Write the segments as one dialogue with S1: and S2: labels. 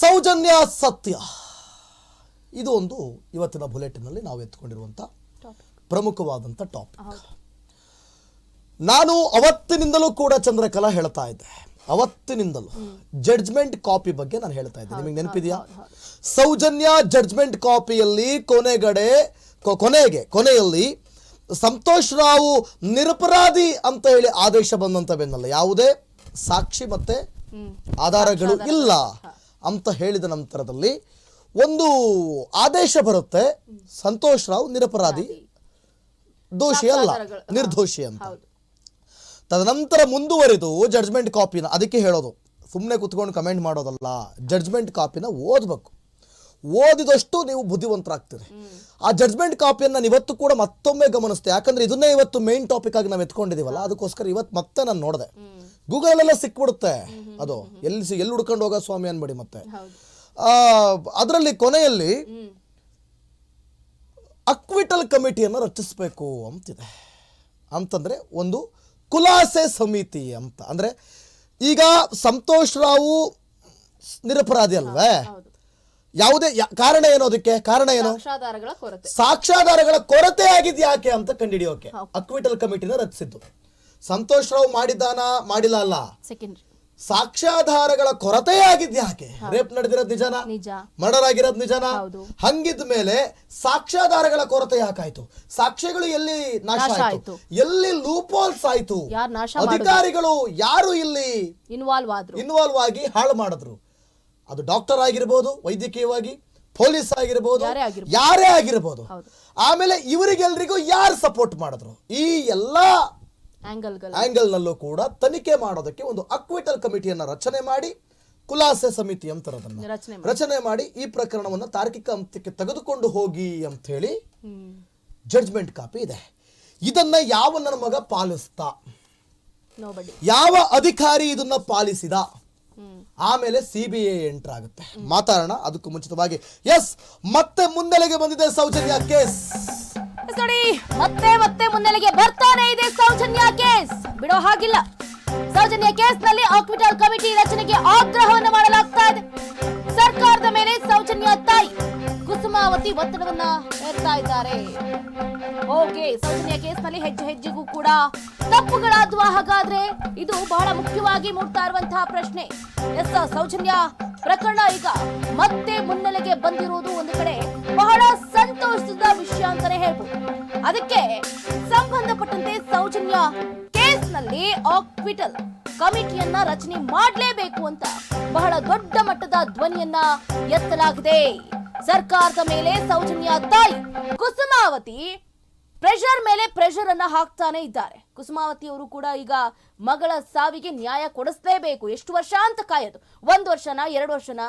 S1: ಸೌಜನ್ಯ ಸತ್ಯ. ಇದು ಒಂದು ಇವತ್ತಿನ ಬುಲೆಟಿನಲ್ಲಿ ನಾವು ಎತ್ಕೊಂಡಿರುವಂಥ ಪ್ರಮುಖವಾದಂಥ ಟಾಪಿಕ್ ನಾನು ಅವತ್ತಿನಿಂದಲೂ ಕೂಡ ಚಂದ್ರಕಲಾ ಹೇಳ್ತಾ ಇದ್ದೆ. ಅವತ್ತಿನಿಂದಲೂ. ಜಡ್ಜ್ಮೆಂಟ್ ಕಾಪಿ ಬಗ್ಗೆ ನಾನು ಹೇಳ್ತಾ ಇದ್ದೆ. ನಿಮಗೆ ನೆನಪಿದೆಯಾ? ಸೌಜನ್ಯ ಜಡ್ಜ್ಮೆಂಟ್ ಕಾಪಿಯಲ್ಲಿ ಕೊನೆಗಡೆ ಕೊನೆಗೆ ಕೊನೆಯಲ್ಲಿ ಸಂತೋಷ್ ರಾವ್ ನಿರಪರಾಧಿ ಅಂತ ಹೇಳಿ ಆದೇಶ ಬಂದಂತ ಬೆನ್ನಲ್ಲ ಯಾವುದೇ ಸಾಕ್ಷಿ ಮತ್ತೆ ಆಧಾರಗಳು ಇಲ್ಲ. ಅಂತ ಹೇಳಿದ ನಂತರದಲ್ಲಿ ಒಂದು ಆದೇಶ ಬರುತ್ತೆ. ಸಂತೋಷ್ ರಾವ್ ನಿರಪರಾಧಿ. ದೋಷಿ ಅಲ್ಲ ನಿರ್ದೋಷಿ ಅಂತ. ತದನಂತರ ಮುಂದುವರಿದು ಜಡ್ಜ್ಮೆಂಟ್ ಕಾಪಿನ ಅದಕ್ಕೆ ಹೇಳೋದು ಸುಮ್ಮನೆ ಕುತ್ಕೊಂಡು ಕಮೆಂಟ್ ಮಾಡೋದಲ್ಲ ಜಡ್ಜ್ಮೆಂಟ್ ಕಾಪಿನ ಓದಬೇಕು. ಓದಿದಷ್ಟು ನೀವು ಬುದ್ಧಿವಂತರಾಗ್ತೀರಿ. ಆ ಜಡ್ಜ್ಮೆಂಟ್ ಕಾಪಿಯನ್ನು ನಾನು ಇವತ್ತು ಕೂಡ ಮತ್ತೊಮ್ಮೆ ಗಮನಿಸ್ತೆ ಯಾಕಂದ್ರೆ ಇದನ್ನೇ ಇವತ್ತು ಮೇನ್ ಟಾಪಿಕ್ ಆಗಿ ನಾವು ಎತ್ಕೊಂಡಿದ್ದೀವಲ್ಲ ಅದಕ್ಕೋಸ್ಕರ ಇವತ್ತು ಮತ್ತೆ ನಾನು ನೋಡಿದೆ ಗೂಗಲಲ್ಲೆಲ್ಲ ಸಿಕ್ಬಿಡುತ್ತೆ. ಅದು ಎಲ್ಲಿ ಎಲ್ಲಿ ಹುಡ್ಕೊಂಡು ಹೋಗೋ ಸ್ವಾಮಿ ಅನ್ಬೇಡಿ ಮತ್ತೆ. ಅದರಲ್ಲಿ ಕೊನೆಯಲ್ಲಿ ಅಕ್ವಿಟಲ್ ಕಮಿಟಿಯನ್ನು ರಚಿಸಬೇಕು ಅಂತಿದೆ. ಅಂತಂದ್ರೆ ಒಂದು ಕುಲಾಸೆ ಸಮಿತಿ ಅಂತ. ಅಂದ್ರೆ ಈಗ ಸಂತೋಷ್ ರಾವು ನಿರಪರಾಧಿ ಅಲ್ವೇ? ಯಾವುದೇ ಕಾರಣ ಏನು ಅದಕ್ಕೆ? ಕಾರಣ ಏನು?
S2: ಸಾಕ್ಷ್ಯಾಧಾರಗಳ ಕೊರತೆ.
S1: ಆಗಿದ್ಯಾಕೆ ಅಂತ ಕಂಡಿಡಿಯೋಕೆ ಅಕ್ವಿಟಲ್ ಕಮಿಟಿನ ರಚಿಸಿದ್ದು. ಸಂತೋಷ್ ರಾವ್ ಮಾಡಿದ್ದಾನ ಮಾಡಿಲ್ಲ ಅಲ್ಲ?
S2: ಸೆಕೆಂಡ್ರಿ
S1: ಸಾಕ್ಷ್ಯಾಧಾರಗಳ ಕೊರತೆ ಆಗಿದ್ಯಾ ಯಾಕೆ ರೇಪ್ ನಡೆದಿರೋದ್ ನಿಜಾನ?
S2: ನಿಜ.
S1: ಮರ್ಡರ್ ಆಗಿರೋದ್ ನಿಜಾನ?
S2: ಹೌದು.
S1: ಹಂಗಿದ ಮೇಲೆ ಸಾಕ್ಷ್ಯಾಧಾರಗಳ ಕೊರತೆ ಯಾಕಾಯ್ತು? ಸಾಕ್ಷ್ಯಗಳು ಎಲ್ಲಿ ನಾಶ
S2: ನಾಶ
S1: ಆಯ್ತು?
S2: ಆಯ್ತು.
S1: ಎಲ್ಲಿ ಲೂಪೋಲ್ಸ್ ಆಯ್ತು?
S2: ಯಾರ್ ನಾಶ ಮಾಡಿದ್ರು?
S1: ಅಧಿಕಾರಿಗಳು ಯಾರು ಇಲ್ಲಿ
S2: ಇನ್ವಾಲ್ವ್ ಆದ್ರು.
S1: ಇನ್ವಾಲ್ವ್ ಆಗಿ ಹಾಳು ಮಾಡಿದ್ರು? ಅದು ಡಾಕ್ಟರ್ ಆಗಿರ್ಬೋದು ವೈದ್ಯಕೀಯವಾಗಿ ಪೊಲೀಸ್ ಆಗಿರ್ಬೋದು
S2: ಯಾರೇ ಆಗಿರ್ಬೋದು.
S1: ಯಾರೇ ಆಗಿರ್ಬೋದು.
S2: ಹೌದು.
S1: ಆಮೇಲೆ ಇವರಿಗೆಲ್ರಿಗೂ ಯಾರು ಸಪೋರ್ಟ್ ಮಾಡಿದ್ರು? ಈ ಎಲ್ಲಾ
S2: ಆಂಗಲ್ಗಳು
S1: ಆಂಗಲ್ ನಲ್ಲೂ ಕೂಡ ತನಿಖೆ ಮಾಡೋದಕ್ಕೆ ಒಂದು ಅಕ್ವಿಟಲ್ ಕಮಿಟಿಯನ್ನ ರಚನೆ ಮಾಡಿ ಖುಲಾಸೆ ಸಮಿತಿ ಅಂತಾರೆ ಅದನ್ನ.
S2: ರಚನೆ ಮಾಡಿ.
S1: ಈ ಪ್ರಕರಣವನ್ನು ತಾರ್ಕಿಕ ಅಂತ್ಯಕ್ಕೆ ತೆಗೆದುಕೊಂಡು ಹೋಗಿ ಅಂತ ಹೇಳಿ ಜಡ್ಜ್ಮೆಂಟ್ ಕಾಪಿ ಇದೆ. ಇದನ್ನ ಯಾವ ನನ್ನ ಮಗ ಪಾಲಿಸ್ತಾ? ಯಾವ ಅಧಿಕಾರಿ ಇದನ್ನ ಪಾಲಿಸಿದ? ಆಮೇಲೆ ಸಿ ಬಿ ಐ ಎಂಟರ್ ಆಗುತ್ತೆ ಮಾತಾಡೋಣ ಅದಕ್ಕೂ ಮುಂಚಿತವಾಗಿ. ಎಸ್ ಮತ್ತೆ ಮುನ್ನೆಲೆಗೆ ಬಂದಿದೆ ಸೌಜನ್ಯ ಕೇಸ್.
S2: ನೋಡಿ, ಮತ್ತೆ ಮತ್ತೆ ಮುನ್ನೆಲೆಗೆ ಬರ್ತಾನೆ ಇದೆ ಸೌಜನ್ಯ ಕೇಸ್. ಬಿಡೋ ಹಾಗಿಲ್ಲ. ಸೌಜನ್ಯ ಕೇಸ್ನಲ್ಲಿ ಆಕ್ವಿಟಲ್ ಕಮಿಟಿ ರಚನೆಗೆ ಆಗ್ರಹವನ್ನು ಮಾಡಲಾಗ್ತಾ ಇದೆ. ಸರ್ಕಾರದ ಮೇಲೆ ಸೌಜನ್ಯ ತಾಯಿ ಕುಸುಮಾವತಿ ಒತ್ತಡವನ್ನ ಹೇರ್ತಾ ಇದ್ದಾರೆ. ಓಕೆ, ಸೌಜನ್ಯ ಕೇಸ್ನಲ್ಲಿ ಹೆಜ್ಜೆ ಹೆಜ್ಜೆಗೂ ಕೂಡ ತಪ್ಪುಗಳಾದ್ವಾ ಹಾಗಾದ್ರೆ ಇದು ಬಹಳ ಮುಖ್ಯವಾಗಿ ಮೂಡ್ತಾ ಇರುವಂತಹ ಪ್ರಶ್ನೆ. ಎಸ್, ಸೌಜನ್ಯ ಪ್ರಕರಣ ಈಗ ಮತ್ತೆ ಮುನ್ನೆಲೆಗೆ ಬಂದಿರುವುದು ಒಂದು ಕಡೆ ಬಹಳ ಸಂತೋಷದ ವಿಷಯ ಅಂತಾನೆ ಹೇಳ್ಬೋದು. ಅದಕ್ಕೆ ಸಂಬಂಧಪಟ್ಟಂತೆ ಸೌಜನ್ಯ ಕೇಸ್ನಲ್ಲಿ ಆಕ್ವಿಟಲ್ ಕಮಿಟಿಯನ್ನ ರಚನೆ ಮಾಡಲೇಬೇಕು ಅಂತ ಬಹಳ ದೊಡ್ಡ ಮಟ್ಟದ ಧ್ವನಿಯನ್ನ ಎತ್ತಲಾಗಿದೆ. ಸರ್ಕಾರದ ಮೇಲೆ ಸೌಜನ್ಯ ತಾಯಿ ಕುಸುಮಾವತಿ ಪ್ರೆಷರ್ ಮೇಲೆ ಪ್ರೆಷರ್ ಅನ್ನ ಹಾಕ್ತಾನೆ ಇದ್ದಾರೆ. ಕುಸುಮಾವತಿ ಅವರು ಕೂಡ ಈಗ ಮಗಳ ಸಾವಿಗೆ ನ್ಯಾಯ ಕೊಡಿಸ್ಲೇಬೇಕು. ಎಷ್ಟು ವರ್ಷ ಅಂತ ಕಾಯೋದು. ಒಂದು ವರ್ಷನ, ಎರಡು ವರ್ಷನ?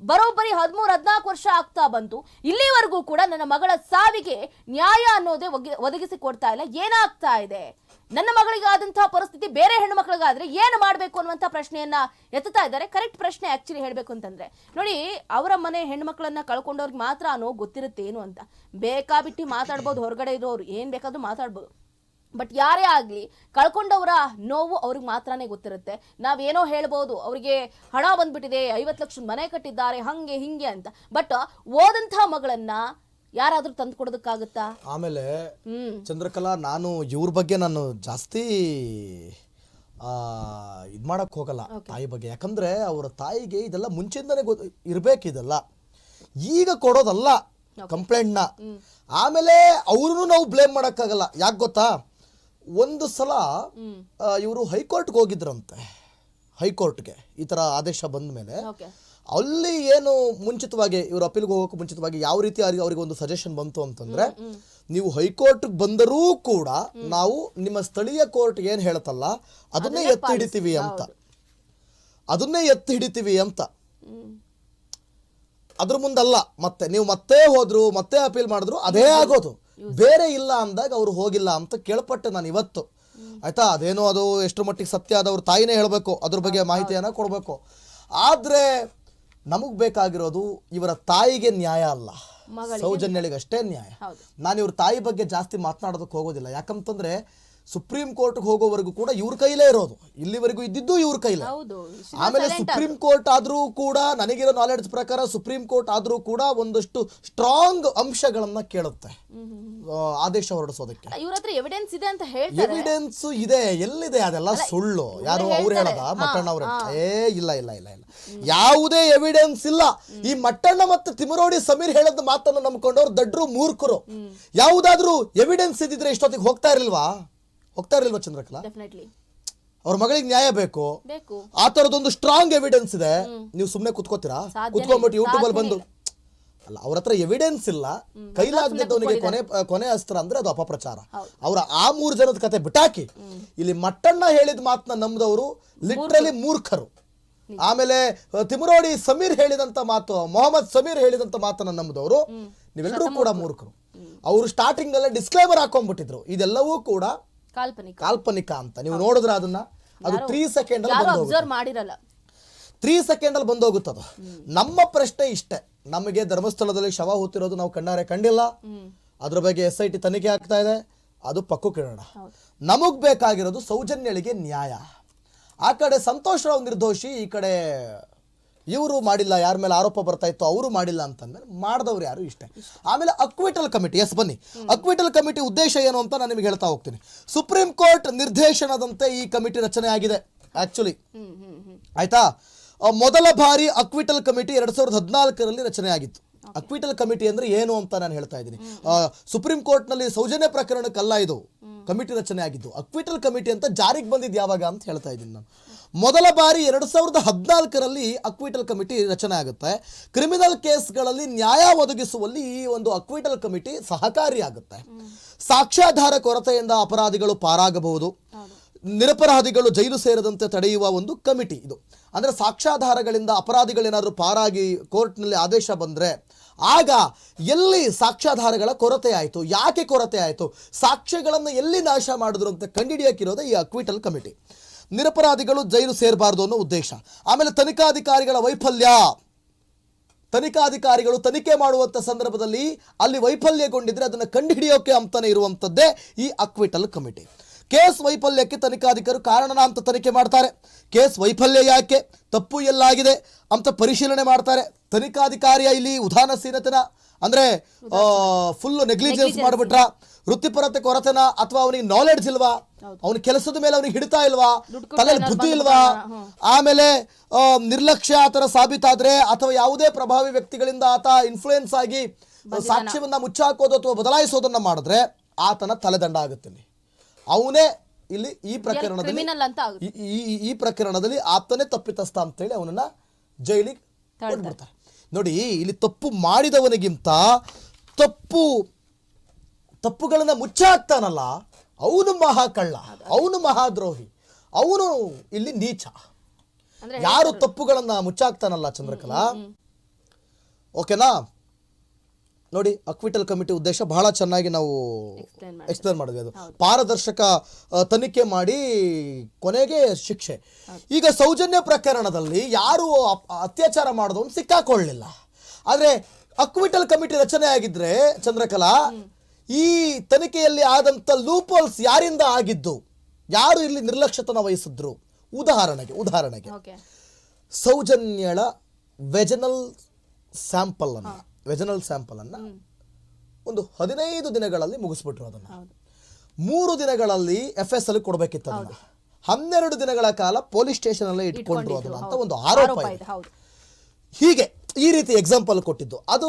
S2: ಬರೋಬ್ಬರಿ ಹದಿಮೂರು ಹದಿನಾಲ್ಕು ವರ್ಷ ಆಗ್ತಾ ಬಂತು. ಇಲ್ಲಿವರೆಗೂ ಕೂಡ ನನ್ನ ಮಗಳ ಸಾವಿಗೆ ನ್ಯಾಯ ಅನ್ನೋದೇ ಒದಗಿಸಿ ಕೊಡ್ತಾ ಇಲ್ಲ. ಏನಾಗ್ತಾ ಇದೆ? ನನ್ನ ಮಗಳಿಗಾದಂತಹ ಪರಿಸ್ಥಿತಿ ಬೇರೆ ಹೆಣ್ಣು ಮಕ್ಕಳಿಗಾದ್ರೆ ಏನು ಮಾಡಬೇಕು ಅನ್ನುವಂಥ ಪ್ರಶ್ನೆಯನ್ನ ಎತ್ತುತ್ತಾ ಇದ್ದಾರೆ. ಕರೆಕ್ಟ್ ಪ್ರಶ್ನೆ ಆಕ್ಚುಲಿ ಹೇಳಬೇಕು ಅಂತಂದ್ರೆ, ನೋಡಿ, ಅವರ ಮನೆ ಹೆಣ್ಮಕ್ಳನ್ನ ಕಳ್ಕೊಂಡವ್ರಿಗೆ ಮಾತ್ರ ಅನ್ನೋ ಗೊತ್ತಿರುತ್ತೆ ಏನು ಅಂತ. ಬೇಕಾಬಿಟ್ಟು ಮಾತಾಡ್ಬೋದು, ಹೊರಗಡೆ ಇರೋರು. ಏನ್ ಬೇಕಾದ್ರೂ ಮಾತಾಡ್ಬೋದು. ಬಟ್ ಯಾರೇ ಆಗಲಿ ಕಳ್ಕೊಂಡವರ ನೋವು ಅವ್ರಿಗೆ ಮಾತ್ರನೇ ಗೊತ್ತಿರುತ್ತೆ. ನಾವೇನೋ ಹೇಳ್ಬೋದು ಅವರಿಗೆ ಹಣ ಬಂದ್ಬಿಟ್ಟಿದೆ ಐವತ್ತು ಲಕ್ಷ ಮನೆ ಕಟ್ಟಿದ್ದಾರೆ ಹಂಗೆ ಹಿಂಗೆ ಅಂತ. ಬಟ್ ಓದಂಥ ಮಗಳನ್ನ ಯಾರಾದ್ರೂ ತಂದು ಕೊಡೋದಕ್ಕಾಗುತ್ತಾ?
S1: ಆಮೇಲೆ ಚಂದ್ರಕಲಾ ನಾನು ಇವ್ರ ಬಗ್ಗೆ ನಾನು ಜಾಸ್ತಿ ಇದು ಮಾಡಕ್ ಹೋಗಲ್ಲ ತಾಯಿ ಬಗ್ಗೆ. ಯಾಕಂದ್ರೆ ಅವರ ತಾಯಿಗೆ ಇದೆಲ್ಲ ಮುಂಚೆಯಿಂದನೇ ಗೊತ್ತು ಇರಬೇಕು ಇದೆಲ್ಲ. ಈಗ ಕೊಡೋದಲ್ಲ ಕಂಪ್ಲೇಂಟ್ನ. ಆಮೇಲೆ ಅವ್ರನ್ನೂ ನಾವು ಬ್ಲೇಮ್ ಮಾಡೋಕ್ಕಾಗಲ್ಲ. ಯಾಕೆ ಗೊತ್ತಾ? ಒಂದು ಸಲ ಇವರು ಹೈಕೋರ್ಟ್ಗೆ ಹೋಗಿದ್ರಂತೆ. ಹೈಕೋರ್ಟ್ಗೆ. ಈ ತರ ಆದೇಶ ಬಂದ ಮೇಲೆ.
S2: ಓಕೆ.
S1: ಅಲ್ಲಿ ಏನು ಮುಂಚಿತವಾಗಿ ಇವರು ಅಪೀಲ್ಗೆ ಹೋಗೋಕೆ ಮುಂಚಿತವಾಗಿ ಯಾವ ರೀತಿ ಅವ್ರಿಗೆ ಅವರಿಗೆ ಒಂದು ಸಜೆಷನ್ ಬಂತು ಅಂತಂದ್ರೆ ನೀವು ಹೈಕೋರ್ಟ್ ಬಂದರೂ ಕೂಡ ನಾವು ನಿಮ್ಮ ಸ್ಥಳೀಯ ಕೋರ್ಟ್ ಏನ್ ಹೇಳ್ತಲ್ಲ ಅದನ್ನೇ ಎತ್ತಿ ಹಿಡಿತೀವಿ ಅಂತ. ಅದನ್ನೇ ಎತ್ತಿ ಹಿಡಿತೀವಿ ಅಂತ. ಅದ್ರ ಮುಂದಲ್ಲ ಮತ್ತೆ ನೀವು ಮತ್ತೆ ಹೋದ್ರು ಮತ್ತೆ ಅಪೀಲ್ ಮಾಡಿದ್ರು ಅದೇ ಆಗೋದು. ಬೇರೆ ಇಲ್ಲ ಅಂದಾಗ ಅವ್ರು ಹೋಗಿಲ್ಲ ಅಂತ ಕೇಳ್ಪಟ್ಟೆ ನಾನು ಇವತ್ತು. ಆಯ್ತಾ? ಅದೇನೋ ಅದು ಎಷ್ಟು ಮಟ್ಟಿಗೆ ಸತ್ಯ ಆದವ್ರ ತಾಯಿನೇ ಹೇಳಬೇಕು. ಅದ್ರ ಬಗ್ಗೆ ಮಾಹಿತಿಯನ್ನು ಕೊಡಬೇಕು. ಆದ್ರೆ ನಮಗ್ ಬೇಕಾಗಿರೋದು ಇವರ ತಾಯಿಗೆ ನ್ಯಾಯ ಅಲ್ಲ. ಸೌಜನ್ಯಳಿಗೆ ಅಷ್ಟೇ ನ್ಯಾಯ. ನಾನು ಇವ್ರ ತಾಯಿ ಬಗ್ಗೆ ಜಾಸ್ತಿ ಮಾತನಾಡೋದಕ್ಕೆ ಹೋಗೋದಿಲ್ಲ. ಯಾಕಂತಂದ್ರೆ ಸುಪ್ರೀಂ ಕೋರ್ಟ್ಗೆ ಹೋಗೋವರೆಗೂ ಕೂಡ ಇವ್ರ ಕೈಲೇ ಇರೋದು. ಇಲ್ಲಿವರೆಗೂ ಇದ್ದಿದ್ದು ಇವ್ರ ಕೈಲೇ. ಆಮೇಲೆ ಸುಪ್ರೀಂ ಕೋರ್ಟ್ ಆದ್ರೂ ಕೂಡ ನನಗಿರೋ ನಾಲೆಡ್ಜ್ ಪ್ರಕಾರ ಸುಪ್ರೀಂ ಕೋರ್ಟ್ ಆದ್ರೂ ಕೂಡ ಒಂದಷ್ಟು ಸ್ಟ್ರಾಂಗ್ ಅಂಶಗಳನ್ನ ಕೇಳುತ್ತೆ. ಆದೇಶ ಹೊರಡಿಸೋದಕ್ಕೆ.
S2: ಎವಿಡೆನ್ಸ್ ಇದೆ ಅಂತ
S1: ಎವಿಡೆನ್ಸ್ ಇದೆ ಎಲ್ಲಿದೆ ಅದೆಲ್ಲ ಸುಳ್ಳು. ಯಾರು ಅವ್ರು ಹೇಳದ? ಮಟ್ಟಣ್ಣ ಅವ್ರ ಏ ಇಲ್ಲ ಇಲ್ಲ ಇಲ್ಲ ಇಲ್ಲ. ಯಾವುದೇ ಎವಿಡೆನ್ಸ್ ಇಲ್ಲ. ಈ ಮಟ್ಟಣ್ಣ ಮತ್ತೆ ತಿಮರೋಡಿ ಸಮೀರ್ ಹೇಳದ ಮಾತನ್ನು ನಂಬ್ಕೊಂಡವ್ರು ದಡ್ರು ಮೂರ್ಖರು. ಯಾವುದಾದ್ರೂ ಎವಿಡೆನ್ಸ್ ಇದ್ದಿದ್ರೆ ಇಷ್ಟೊತ್ತಿಗೆ ಹೋಗ್ತಾ ಇರ್ಲಿಲ್ವಾ? ಹೋಗ್ತಾ ಇರಲಿಲ್ವ ಚಂದ್ರಕಲಾ?
S2: ಡೆಫಿನೆಟ್ಲಿ
S1: ಅವ್ರ ಮಗಳಿಗೆ ನ್ಯಾಯ ಬೇಕು.
S2: ಬೇಕು.
S1: ಆ ತರದೊಂದು ಸ್ಟ್ರಾಂಗ್ ಎವಿಡೆನ್ಸ್ ಇದೆ. ನೀವು ಸುಮ್ಮನೆ ಕುತ್ಕೋತೀರಾ?
S2: ಸಾಧ್ಯನೇ
S1: ಕುತ್ಕೊಂಡ್ಬಿಟ್ಟು
S2: ಇಲ್ಲ.
S1: ಯೂಟ್ಯೂಬ್ ಅಲ್ಲಿ ಬಂದು ಅಲ್ಲ ಅವ್ರ ಹತ್ರ ಎವಿಡೆನ್ಸ್ ಇಲ್ಲ. ಕೈಲಾಗದವನಿಗೆ ಕೊನೆ ಕೊನೆ ಅಸ್ತ್ರ ಅಂದ್ರೆ ಅದು ಅಪಪ್ರಚಾರ. ಅವರ ಆ ಮೂರು ಜನದ ಕತೆ ಬಿಟಾಕಿ ಇಲ್ಲಿ ಮಟ್ಟಣ್ಣ ಹೇಳಿದ ಮಾತನ್ನ ನಂಬದವರು ಲಿಟ್ರಲಿ ಮೂರ್ಖರು. ಆಮೇಲೆ ತಿಮರೋಡಿ ಸಮೀರ್ ಹೇಳಿದಂತ ಮಾತು ಮೊಹಮ್ಮದ್ ಸಮೀರ್ ಹೇಳಿದಂತ ಮಾತನ್ನ ನಂಬದವರು. ನೀವೆಲ್ಲರೂ ಕೂಡ ಮೂರ್ಖರು. ಅವರು ಸ್ಟಾರ್ಟಿಂಗ್ ಅಲ್ಲೇ ಡಿಸ್ಕ್ಲೇಮರ್ ಹಾಕೊಂಡ್ಬಿಟ್ಟಿದ್ರು. ಇದೆಲ್ಲವೂ ಕೂಡ
S2: ಕಾಲ್ಪನಿಕ.
S1: ಕಾಲ್ಪನಿಕ ಅಂತ. ನೀವು ನೋಡಿದ್ರೆ ಅದನ್ನ ಅದು ತ್ರೀ ಸೆಕೆಂಡ್ ಅಲ್ಲಿ
S2: ಯಾರು ಅಬ್ಸರ್ವ್ ಮಾಡಿರಲ್ಲ.
S1: ತ್ರೀ ಸೆಕೆಂಡ್ ಅಲ್ಲಿ ಬಂದು ಹೋಗುತ್ತದು ನಮ್ಮ ಪ್ರಶ್ನೆ ಇಷ್ಟೇ. ನಮಗೆ ಧರ್ಮಸ್ಥಳದಲ್ಲಿ ಶವ ಹೂತಿರೋದು ನಾವು ಕಣ್ಣಾರೆ ಕಂಡಿಲ್ಲ. ಅದ್ರ ಬಗ್ಗೆ ಎಸ್ ಐ ಟಿ ತನಿಖೆ ಆಗ್ತಾ ಇದೆ. ಅದು ಪಕ್ಕು ಇಡೋಣ ನಮಗ್ ಬೇಕಾಗಿರೋದು ಸೌಜನ್ಯಳಿಗೆ ನ್ಯಾಯ. ಆ ಕಡೆ ಸಂತೋಷ್ ರಾವ್ ನಿರ್ದೋಷಿ ಈ ಕಡೆ ಇವರು ಮಾಡಿಲ್ಲ ಯಾರ ಮೇಲೆ ಆರೋಪ ಬರ್ತಾ ಇತ್ತು ಅವರು ಮಾಡಿಲ್ಲ ಅಂತಂದ್ರೆ ಮಾಡಿದವ್ರು ಯಾರು ಇಷ್ಟೇ. ಆಮೇಲೆ ಅಕ್ವಿಟಲ್ ಕಮಿಟಿ ಎಸ್ ಬನ್ನಿ. ಅಕ್ವಿಟಲ್ ಕಮಿಟಿ ಉದ್ದೇಶ ಏನು ಅಂತ ನಾನು ನಿಮಗೆ ಹೇಳ್ತಾ ಹೋಗ್ತೀನಿ. ಸುಪ್ರೀಂ ಕೋರ್ಟ್ ನಿರ್ದೇಶನದಂತೆ ಈ ಕಮಿಟಿ ರಚನೆ ಆಗಿದೆ ಆಕ್ಚುಲಿ ಆಯ್ತಾ? ಮೊದಲ ಬಾರಿ ಅಕ್ವಿಟಲ್ ಕಮಿಟಿ ಎರಡ್ ಸಾವಿರದ ಹದಿನಾಲ್ಕರಲ್ಲಿ ರಚನೆ ಆಗಿತ್ತು. ಅಕ್ವಿಟಲ್ ಕಮಿಟಿ ಅಂದ್ರೆ ಏನು ಅಂತ ನಾನು ಹೇಳ್ತಾ ಇದ್ದೀನಿ. ಸುಪ್ರೀಂ ಕೋರ್ಟ್ನಲ್ಲಿ ಸೌಜನ್ಯ ಪ್ರಕರಣಕ್ಕಲ್ಲ ಇದು. ಕಮಿಟಿ ರಚನೆ ಆಗಿದ್ದು. ಅಕ್ವಿಟಲ್ ಕಮಿಟಿ ಅಂತ ಜಾರಿಗೆ ಬಂದಿದ್ದು ಯಾವಾಗ ಅಂತ ಹೇಳ್ತಾ ಇದ್ದೀನಿ ನಾನು. ಮೊದಲ ಬಾರಿ ಎರಡು ಸಾವಿರದ ಹದಿನಾಲ್ಕರಲ್ಲಿ ಅಕ್ವಿಟಲ್ ಕಮಿಟಿ ರಚನೆ ಆಗುತ್ತೆ. ಕ್ರಿಮಿನಲ್ ಕೇಸ್ಗಳಲ್ಲಿ ನ್ಯಾಯ ಒದಗಿಸುವಲ್ಲಿ ಈ ಒಂದು ಅಕ್ವಿಟಲ್ ಕಮಿಟಿ ಸಹಕಾರಿಯಾಗುತ್ತೆ. ಸಾಕ್ಷ್ಯಾಧಾರ ಕೊರತೆಯಿಂದ ಅಪರಾಧಿಗಳು ಪಾರಾಗಬಹುದು. ನಿರಪರಾಧಿಗಳು ಜೈಲು ಸೇರದಂತೆ ತಡೆಯುವ ಒಂದು ಕಮಿಟಿ ಇದು. ಅಂದರೆ ಸಾಕ್ಷ್ಯಾಧಾರಗಳಿಂದ ಅಪರಾಧಿಗಳೇನಾದರೂ ಪಾರಾಗಿ ಕೋರ್ಟ್ನಲ್ಲಿ ಆದೇಶ ಬಂದರೆ ಆಗ ಎಲ್ಲಿ ಸಾಕ್ಷ್ಯಾಧಾರಗಳ ಕೊರತೆ ಆಯಿತು, ಯಾಕೆ ಕೊರತೆ ಆಯಿತು, ಸಾಕ್ಷ್ಯಗಳನ್ನು ಎಲ್ಲಿ ನಾಶ ಮಾಡಿದ್ರು ಅಂತ ಕಂಡಿಡಿಯಕ್ಕಿರೋದೇ ಈ ಅಕ್ವಿಟಲ್ ಕಮಿಟಿ. ನಿರಪರಾಧಿಗಳು ಜೈಲು ಸೇರಬಾರ್ದು ಅನ್ನೋ ಉದ್ದೇಶ. ಆಮೇಲೆ ತನಿಖಾಧಿಕಾರಿಗಳ ವೈಫಲ್ಯ. ತನಿಖಾಧಿಕಾರಿಗಳು ತನಿಖೆ ಮಾಡುವಂಥ ಸಂದರ್ಭದಲ್ಲಿ ಅಲ್ಲಿ ವೈಫಲ್ಯಗೊಂಡಿದ್ರೆ ಅದನ್ನು ಕಂಡುಹಿಡಿಯೋಕೆ ಅಂತಾನೆ ಇರುವಂಥದ್ದೇ ಈ ಅಕ್ವಿಟಲ್ ಕಮಿಟಿ ಕೇಸ್ ವೈಫಲ್ಯಕ್ಕೆ ತನಿಖಾಧಿಕಾರಿ ಕಾರಣನ ಅಂತ ತನಿಖೆ ಮಾಡ್ತಾರೆ. ಕೇಸ್ ವೈಫಲ್ಯ ಯಾಕೆ? ತಪ್ಪು ಎಲ್ಲಾಗಿದೆ? ಅಂತ ಪರಿಶೀಲನೆ ಮಾಡ್ತಾರೆ. ತನಿಖಾಧಿಕಾರಿಯ ಇಲ್ಲಿ ಉಧಾನಸೀನತನ ಅಂದ್ರೆ ಫುಲ್ ನೆಗ್ಲಿಜೆನ್ಸ್ ಮಾಡಿಬಿಟ್ರ? ವೃತ್ತಿಪರತೆ ಕೊರತೆನ ಅಥವಾ ಅವನಿಗೆ ನಾಲೆಡ್ಜ್ ಇಲ್ವಾ? ಅವನ ಕೆಲಸದ ಮೇಲೆ ಅವನಿಗೆ ಹಿಡಿತಾ ಇಲ್ವಾ?
S2: ತಲೆ
S1: ತಲೆಯಲ್ಲಿ ಬುದ್ಧಿ ಇಲ್ವಾ? ಆಮೇಲೆ ನಿರ್ಲಕ್ಷ್ಯ ಆ ಥರ ಸಾಬೀತಾದ್ರೆ ಅಥವಾ ಯಾವುದೇ ಪ್ರಭಾವಿ ವ್ಯಕ್ತಿಗಳಿಂದ ಆತ ಇನ್ಫ್ಲೂಯೆನ್ಸ್ ಆಗಿ ಸಾಕ್ಷ್ಯವನ್ನ ಮುಚ್ಚಾಕೋದು ಅಥವಾ ಬದಲಾಯಿಸೋದನ್ನ ಮಾಡಿದ್ರೆ ಆತನ ತಲೆದಂಡ ಆಗುತ್ತೆ ಅವನೇ ಇಲ್ಲಿ ಈ ಪ್ರಕರಣದಲ್ಲಿ ಈ- ಪ್ರಕರಣದಲ್ಲಿ ಆತನೇ ತಪ್ಪಿತಸ್ಥ ಅಂತೇಳಿ ಅವನನ್ನ ಜೈಲಿಗೆ ನೋಡಿ ಇಲ್ಲಿ ತಪ್ಪು ಮಾಡಿದವನಿಗಿಂತ ತಪ್ಪು ತಪ್ಪುಗಳನ್ನ ಮುಚ್ಚಾಕ್ತಾನಲ್ಲ ಅವನು ಮಹಾ ಕಳ್ಳ ಅವನು ಮಹಾದ್ರೋಹಿ ಅವನು ಇಲ್ಲಿ ನೀಚ. ಯಾರು ತಪ್ಪುಗಳನ್ನ ಮುಚ್ಚಾಕ್ತಾನಲ್ಲ ಚಂದ್ರಕಲಾ? ಓಕೆನಾ? ನೋಡಿ ಅಕ್ವಿಟಲ್ ಕಮಿಟಿ ಉದ್ದೇಶ ಬಹಳ ಚೆನ್ನಾಗಿ ನಾವು. ಎಕ್ಸ್ಪ್ಲೇನ್ ಮಾಡಿದ್ವಿ. ಅದು. ಪಾರದರ್ಶಕ ತನಿಖೆ ಮಾಡಿ ಕೊನೆಗೆ ಶಿಕ್ಷೆ. ಈಗ ಸೌಜನ್ಯ ಪ್ರಕರಣದಲ್ಲಿ ಯಾರು ಅತ್ಯಾಚಾರ ಮಾಡಿದವನು ಸಿಕ್ಕಾಕೊಳ್ಳಿಲ್ಲ. ಆದರೆ ಅಕ್ವಿಟಲ್ ಕಮಿಟಿ ರಚನೆ ಆಗಿದ್ರೆ ಚಂದ್ರಕಲಾ ಈ ತನಿಖೆಯಲ್ಲಿ ಆದಂಥ ಲೂಪೋಲ್ಸ್ ಯಾರಿಂದ ಆಗಿದ್ದು? ಯಾರು ಇಲ್ಲಿ ನಿರ್ಲಕ್ಷ್ಯತನ ವಹಿಸಿದ್ರು? ಉದಾಹರಣೆಗೆ ಉದಾಹರಣೆಗೆ. ಸೌಜನ್ಯಳ ವೆಜನಲ್ ಸ್ಯಾಂಪಲ್ ಅನ್ನ ವೆಜನಲ್ ಸ್ಯಾಂಪಲ್ ಅನ್ನ ಒಂದು ಹದಿನೈದು ದಿನಗಳಲ್ಲಿ ಮುಗಿಸ್ಬಿಟ್ರು ಅದನ್ನ. ಮೂರು ದಿನಗಳಲ್ಲಿ ಎಫ್ ಎಸ್ ಅಲ್ಲಿ ಕೊಡಬೇಕಿತ್ತು ಅದನ್ನ. ಹನ್ನೆರಡು ದಿನಗಳ ಕಾಲ ಪೊಲೀಸ್ ಸ್ಟೇಷನ್ ಅಲ್ಲೇ ಇಟ್ಕೊಂಡ್ರು ಅದನ್ನ ಅಂತ ಒಂದು ಆರೋಪ ಇದೆ. ಹೀಗೆ ಈ ರೀತಿ ಎಕ್ಸಾಂಪಲ್ ಕೊಟ್ಟಿದ್ದು. ಅದು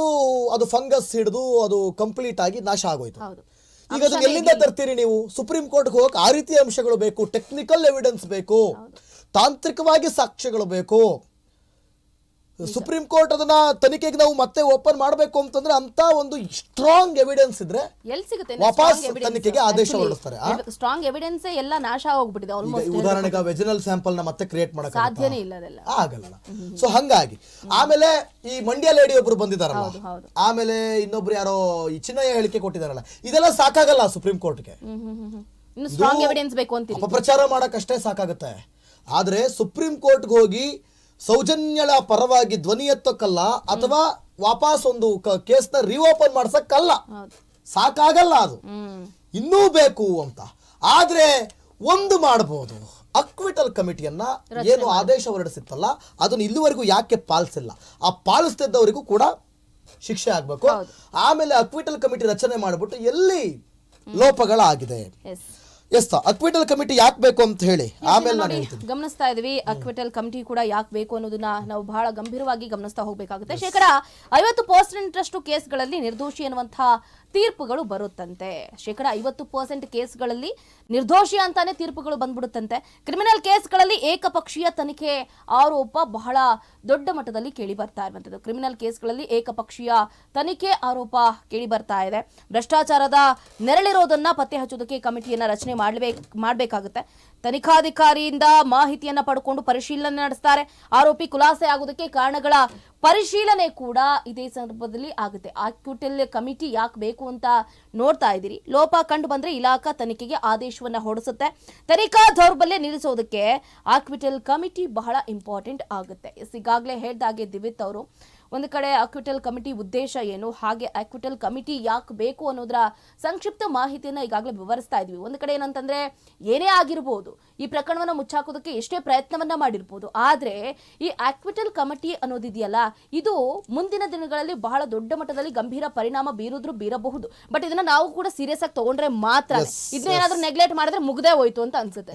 S1: ಅದು ಫಂಗಸ್ ಹಿಡಿದು ಅದು ಕಂಪ್ಲೀಟ್ ಆಗಿ ನಾಶ ಆಗೋಯ್ತು.
S2: ಹೌದು.
S1: ಈಗ ಅದನ್ನ ಎಲ್ಲಿಂದ ತರ್ತೀರಿ ನೀವು? ಸುಪ್ರೀಂ ಕೋರ್ಟ್ಗೆ ಹೋಗಕ್ಕೆ ಆ ರೀತಿಯ ಅಂಶಗಳು ಬೇಕು ಟೆಕ್ನಿಕಲ್ ಎವಿಡೆನ್ಸ್ ಬೇಕು. ತಾಂತ್ರಿಕವಾಗಿ ಸಾಕ್ಷ್ಯಗಳು ಬೇಕು. ಸುಪ್ರೀಂ ಕೋರ್ಟ್ ಅದನ್ನ ತನಿಖೆಗೆ ನಾವು ಮತ್ತೆ ಓಪನ್ ಮಾಡಬೇಕು ಅಂತಂದ್ರೆ ಅಂತ ಒಂದು ಸ್ಟ್ರಾಂಗ್ ಎವಿಡೆನ್ಸ್ ಇದ್ರೆ
S2: ಎಲ್ಲಿ ಸಿಗುತ್ತೆ
S1: ವಾಪಸ್ ತನಿಖೆಗೆ ಆದೇಶ ಹೊರಡಿಸ್ತಾರೆ?
S2: ಸ್ಟ್ರಾಂಗ್ ಎವಿಡೆನ್ಸ್ ಎಲ್ಲ ನಾಶ ಹೋಗ್ಬಿಟ್ಟಿದೆ ಆಲ್ಮೋಸ್ಟ್
S1: ಉದಾಹರಣೆಗೆ ವೆಜಿನಲ್ ಸ್ಯಾಂಪಲ್ನ ಮತ್ತೆ ಕ್ರಿಯೇಟ್ ಮಾಡಕ್ಕೆ
S2: ಸಾಧ್ಯನೇ ಇಲ್ಲ ಅದೆಲ್ಲ.
S1: ಆಗಲ್ಲ ಸೊ ಹಂಗಾಗಿ ಆಮೇಲೆ ಈ ಮಂಡ್ಯ ಲೇಡಿ ಒಬ್ರು ಬಂದಿದಾರಲ್ಲ ಆಮೇಲೆ ಇನ್ನೊಬ್ರು ಯಾರೋ ಈ ಚಿನ್ನಯ್ಯ ಹೇಳಿಕೆ ಕೊಟ್ಟಿದಾರಲ್ಲ ಇದೆಲ್ಲ ಸಾಕಾಗಲ್ಲ ಸುಪ್ರೀಂ ಕೋರ್ಟ್ಗೆ
S2: ಸ್ಟ್ರಾಂಗ್ ಎವಿಡೆನ್ಸ್ ಬೇಕು ಅಂತ
S1: ಅಪಪ್ರಚಾರ ಮಾಡಕ್ಕಷ್ಟೇ ಸಾಕಾಗುತ್ತೆ. ಆದ್ರೆ ಸುಪ್ರೀಂ ಕೋರ್ಟ್ಗೆ ಹೋಗಿ ಸೌಜನ್ಯಳ ಪರವಾಗಿ ಧ್ವನಿ ಎತ್ತಕ್ಕಲ್ಲ ಅಥವಾ ವಾಪಸ್ ಒಂದು ಕೇಸ್ನ ರಿಓಪನ್ ಮಾಡ್ಸಕ್ಕಲ್ಲ. ಸಾಕಾಗಲ್ಲ ಅದು. ಇನ್ನೂ ಬೇಕು ಅಂತ. ಆದ್ರೆ ಒಂದು ಮಾಡಬಹುದು ಅಕ್ವಿಟಲ್ ಕಮಿಟಿಯನ್ನ ಏನು ಆದೇಶ ಹೊರಡಿಸಿತ್ತಲ್ಲ ಅದನ್ನು ಇಲ್ಲಿವರೆಗೂ ಯಾಕೆ ಪಾಲಿಸಿಲ್ಲ? ಆ ಪಾಲಿಸ್ತಿದ್ದವರಿಗೂ ಕೂಡ ಶಿಕ್ಷೆ ಆಗ್ಬೇಕು. ಆಮೇಲೆ ಅಕ್ವಿಟಲ್ ಕಮಿಟಿ ರಚನೆ ಮಾಡಿಬಿಟ್ಟು ಎಲ್ಲಿ ಲೋಪಗಳಾಗಿದೆ?
S2: ಎಸ್
S1: ಅಕ್ವಿಟಲ್ ಕಮಿಟಿ ಯಾಕೆ ಬೇಕು ಅಂತ ಹೇಳಿ? ಆಮೇಲೆ ನಾನು ಹೇಳ್ತೀನಿ.
S2: ಗಮನಿಸ್ತಾ ಇದೀವಿ ಅಕ್ವಿಟಲ್ ಕಮಿಟಿ ಕೂಡ ಯಾಕೆ ಬೇಕು ಅನ್ನೋದನ್ನ ನಾವು ಬಹಳ ಗಂಭೀರವಾಗಿ ಗಮನಿಸ್ತಾ ಹೋಗ್ಬೇಕಾಗುತ್ತೆ. ಶೇಕಡ ಐವತ್ತು ಪರ್ಸೆಂಟ್ ಅಷ್ಟು ಕೇಸ್ಗಳಲ್ಲಿ ನಿರ್ದೋಷಿ ಅನ್ನುವಂತಹ ತೀರ್ಪುಗಳು ಬರುತ್ತಂತೆ. ಶೇಕಡ ಐವತ್ತು ಪರ್ಸೆಂಟ್ ಕೇಸ್ಗಳಲ್ಲಿ ನಿರ್ದೋಷಿ ಅಂತಾನೆ ತೀರ್ಪುಗಳು ಬಂದ್ಬಿಡುತ್ತಂತೆ. ಕ್ರಿಮಿನಲ್ ಕೇಸ್ಗಳಲ್ಲಿ ಏಕಪಕ್ಷೀಯ ತನಿಖೆ ಆರೋಪ ಬಹಳ ದೊಡ್ಡ ಮಟ್ಟದಲ್ಲಿ ಕೇಳಿ ಬರ್ತಾ ಇರುವಂತದ್ದು ಕ್ರಿಮಿನಲ್ ಕೇಸ್ಗಳಲ್ಲಿ ಏಕಪಕ್ಷೀಯ ತನಿಖೆ ಆರೋಪ ಕೇಳಿ ಬರ್ತಾ ಇದೆ. ಭ್ರಷ್ಟಾಚಾರದ ನೆರಳಿರೋದನ್ನ ಪತ್ತೆ ಹಚ್ಚೋದಕ್ಕೆ ಕಮಿಟಿಯನ್ನ ರಚನೆ ಮಾಡಬೇಕು ಮಾಡಬೇಕಾಗುತ್ತೆ. ತನಿಖಾಧಿಕಾರಿಯಿಂದ ಮಾಹಿತಿಯನ್ನ ಪಡ್ಕೊಂಡು ಪರಿಶೀಲನೆ ನಡೆಸ್ತಾರೆ. ಆರೋಪಿ ಖುಲಾಸೆ ಆಗೋದಕ್ಕೆ ಕಾರಣಗಳ ಪರಿಶೀಲನೆ ಕೂಡ ಇದೇ ಸಂದರ್ಭದಲ್ಲಿ ಆಗುತ್ತೆ. ಆಕ್ಯೂಟಲ್ ಕಮಿಟಿ ಯಾಕೆ ಬೇಕು ಅಂತ ನೋಡ್ತಾ ಇದ್ದೀರಿ. ಲೋಪ ಕಂಡು ಬಂದ್ರೆ ಇಲಾಖಾ ತನಿಖೆಗೆ ಆದೇಶವನ್ನ ಹೊರಡಿಸುತ್ತೆ. ತನಿಖಾ ದೌರ್ಬಲ್ಯ ನಿಲ್ಲಿಸೋದಕ್ಕೆ ಆಕ್ವಿಟಲ್ ಕಮಿಟಿ ಬಹಳ ಇಂಪಾರ್ಟೆಂಟ್ ಆಗುತ್ತೆ. ಈಗಾಗಲೇ ಹೇಳ್ದಾಗೆ ದಿವಿತ್ ಅವರು ಒಂದು ಕಡೆ ಅಕ್ವಿಟಲ್ ಕಮಿಟಿ ಉದ್ದೇಶ ಏನು? ಹಾಗೆ ಅಕ್ವಿಟಲ್ ಕಮಿಟಿ ಯಾಕೆ ಬೇಕು ಅನ್ನೋದರ ಸಂಕ್ಷಿಪ್ತ ಮಾಹಿತಿಯನ್ನು ಈಗಾಗಲೇ ವಿವರಿಸ್ತಾ ಇದ್ವಿ. ಒಂದು ಕಡೆ ಏನಂತಂದ್ರೆ ಏನೇ ಆಗಿರ್ಬೋದು ಈ ಪ್ರಕರಣವನ್ನ ಮುಚ್ಚಾಕೋದಕ್ಕೆ ಎಷ್ಟೇ ಪ್ರಯತ್ನವನ್ನ ಮಾಡಿರ್ಬೋದು ಆದ್ರೆ ಈ ಆಕ್ವಿಟಲ್ ಕಮಿಟಿ ಅನ್ನೋದಿದೆಯಲ್ಲ ಇದು ಮುಂದಿನ ದಿನಗಳಲ್ಲಿ ಬಹಳ ದೊಡ್ಡ ಮಟ್ಟದಲ್ಲಿ ಗಂಭೀರ ಪರಿಣಾಮ ಬೀರಿದ್ರು ಬೀರಬಹುದು. ಬಟ್ ಇದನ್ನ ನಾವು ಕೂಡ ಸೀರಿಯಸ್ ಆಗಿ ತಗೊಂಡ್ರೆ ಮಾತ್ರ ಇದನ್ನ ಏನಾದ್ರೂ ನೆಗ್ಲೆಕ್ಟ್ ಮಾಡಿದ್ರೆ ಮುಗ್ದೇ ಹೋಯ್ತು ಅಂತ ಅನ್ಸುತ್ತೆ.